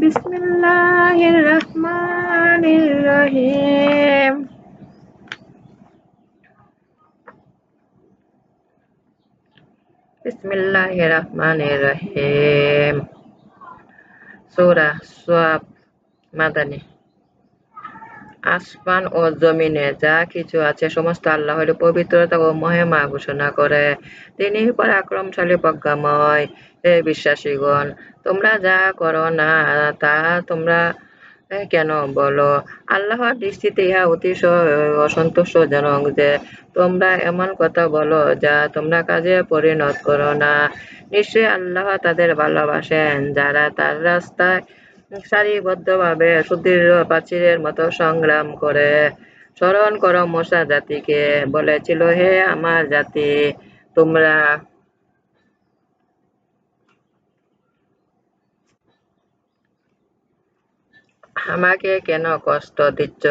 বিসমিল্লাহির রহমানির রহিম। বিসমিল্লাহির রহমানির রহিম। সূরা সোয়াব মাদানী। আসমান ও জমিনে যা কিছু আছে, সমস্ত আল্লাহর পবিত্রতা ও মহিমা ঘোষণা করে। তিনি পরাক্রমশালী প্রজ্ঞাময়, হে বিশ্বাসীগণ, তোমরা যা করো না, তা তোমরা কেন বলো? আল্লাহর দৃষ্টিতে ইহা অতি অসন্তোষজনক যে তোমরা এমন কথা বলো যা তোমরা কাজে পরিণত করো না। নিশ্চয়ই আল্লাহ তাদের ভালোবাসেন, যারা তার রাস্তায় সারিবদ্ধভাবে সুদৃঢ় প্রাচীরের মতো সংগ্রাম করে, স্মরণ করো মশা জাতিকে, বলেছিল, হে আমার জাতি, তোমরা আমাকে কেন কষ্ট দিচ্ছ?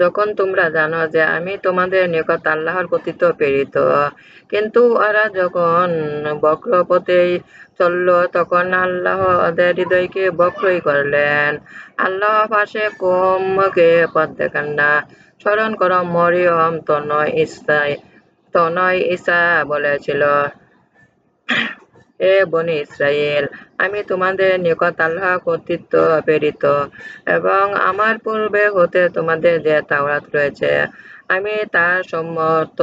যখন তোমরা জানো যে আমি তোমাদের নিকট আল্লাহর কথিত প্রেরিত। কিন্তু ওরা যখন বক্রপথেই চলল, তখন আল্লাহ ওদের হৃদয়কে বক্রই করলেন। আল্লাহ পাশে কমকে পথ দেখান না। স্মরণ করো, মরিয়ম তনয় ইসাই তনয় ইসা বলেছিল হে বনি ইসরায়েল, আমি তোমাদের নিকট আল্লাহ কর্তৃত্ব প্রেরিত এবং আমার পূর্বে হতে তোমাদের যে তাওরাত রয়েছে, আমি তার সম্মত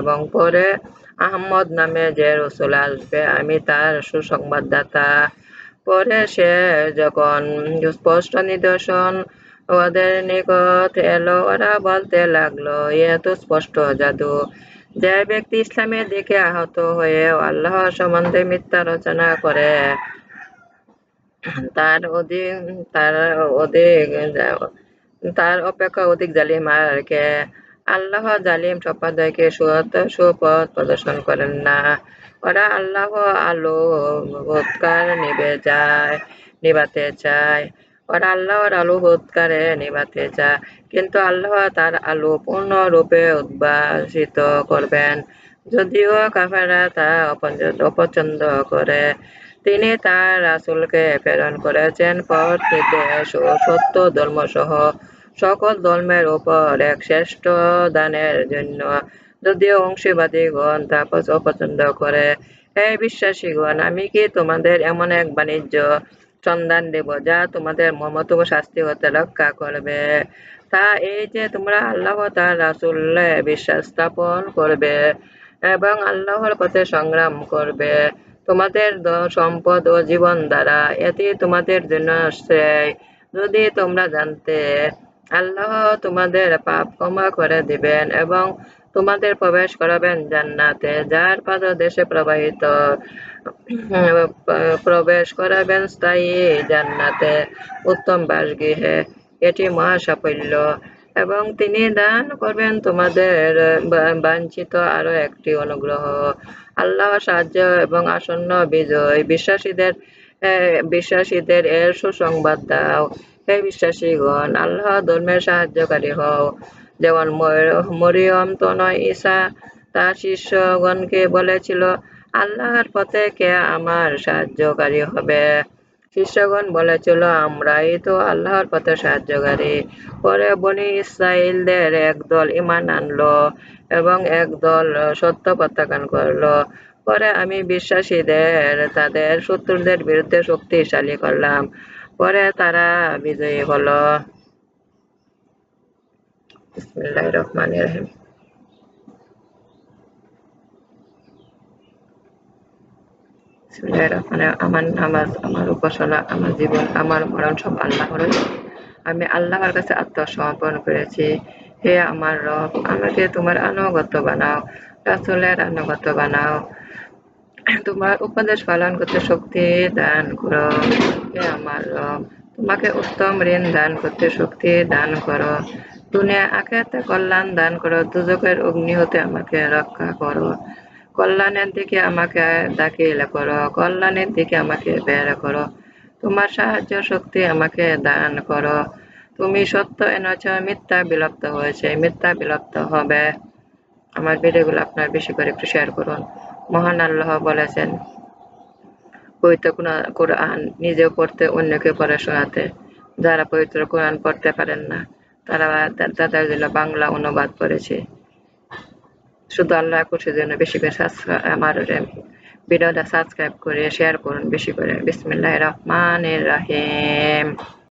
এবং পরে আহমদ নামে যে রসুল আসবে, আমি তার সুসংবাদদাতা। পরে সে যখন স্পষ্ট নিদর্শন ওদের নিকট এলো, ওরা বলতে লাগল, এ তো স্পষ্ট জাদু। যে ব্যক্তি ইসলামের দিকে আহত হয়ে আল্লাহ সম্বন্ধে মিথ্যা রচনা করে, তার অধিক তার অধিক, তার অপেক্ষা অধিক জালিম আর কে? আল্লাহ জালিম সম্প্রদায়কে সুপথ প্রদর্শন করেন না। ওরা আল্লাহ আলো নিবে যায়, নিবাতে চায়। ওরা আল্লাহর আলো বোধকারে নিবাতে চায় কিন্তু আল্লাহ তার আলো পূর্ণরূপে উদ্ভাসিত করবেন। যদিও কাফেরা তা অপছন্দ করে। তিনি তার রাসুলকে প্রেরণ করেছেন। নির্দেশ ও সত্য ধর্ম সহ সকল ধর্মের উপর এক শ্রেষ্ঠ দানের জন্য যদিও অংশীবাদীগণ তা অপছন্দ করে। হে বিশ্বাসীগণ, আমি কি তোমাদের এমন এক বাণিজ্য সন্ধান দেব, যা তোমাদের মমতম শাস্তি হতে রক্ষা করবে। তা এই যে তোমরা আল্লাহ তার রাসুল্লে বিশ্বাস স্থাপন করবে এবং আল্লাহর পথে সংগ্রাম করবে, তোমাদের সম্পদ ও জীবন দ্বারা, এটি তোমাদের জন্য শ্রেয় যদি তোমরা জানতে, আল্লাহ তোমাদের পাপ ক্ষমা করে দিবেন এবং তোমাদের প্রবেশ করাবেন জান্নাতে, যার দেশে প্রবাহিত প্রবেশ করাবেন স্থায়ী জান্নাতে, উত্তম বাসগৃহে। এটি মহা সাফল্য এবং তিনি দান করবেন তোমাদের বাঞ্ছিত আরও একটি অনুগ্রহ। আল্লাহ সাহায্য এবং আসন্ন বিজয়। বিশ্বাসীদের বিশ্বাসীদের এর সুসংবাদ দাও। হে বিশ্বাসীগণ, আল্লাহ ধর্মের সাহায্যকারী হও। যেমন মরিয়ম তনয় ঈসা, তার শিষ্যগণকে বলেছিল, আল্লাহর পথে কে আমার সাহায্যকারী হবে? শিষ্যগণ বলেছিল, আমরাই তো আল্লাহর পথে সাহায্যকারী। পরে বনি ইসরায়েলদের একদল ইমান আনলো এবং একদল সত্য প্রত্যাখ্যান করল। পরে আমি বিশ্বাসীদের, তাদের শত্রুদের বিরুদ্ধে শক্তিশালী করলাম। পরে তারা বিজয়ী হলো। বিসমিল্লাহ রহমান রহিম আমার নামাজ আমার উপাসনা আমার জীবন আমার মরণ সব আল্লাহর আমি আল্লাহর কাছে আত্মসমর্পণ করেছি। হে আমার রব, আমাকে তোমার আনুগত্য বানাও, রাসুলের আনুগত্য বানাও। তোমার উপদেশ পালন করতে শক্তি দান করো। হে আমার রব, তোমাকে উত্তম ঋণ দান করতে শক্তি দান করো। দুনিয়া আখেরাতে কল্যাণ দান করো, দুজকের অগ্নি হতে আমাকে রক্ষা করো। কল্যাণের দিকে আমাকে দাখিল করো, কল্যাণের দিকে আমাকে বের করো। তোমার সাহায্য শক্তি আমাকে দান করো। তুমি সত্য এনেছ, মিথ্যা বিলুপ্ত হয়েছে, মিথ্যা বিলুপ্ত হবে। আমার ভিডিওগুলো আপনার বেশি করে একটু শেয়ার করুন। মহান আল্লাহ বলেছেন, পবিত্র কোরআ- কোরআন নিজেও পড়তে অন্যকে পড়ে শোনাতে। যারা পবিত্র কোরআন পড়তে পারেন না। তারা তা- তাদের জন্য বাংলা অনুবাদ করেছে। শুধু আল্লাহ করছে জন্য বেশি করে আমার ভিডিওটা সাবস্ক্রাইব করে শেয়ার করুন বেশি করে। বিসমিল্লাহ রহমানের রাহিম।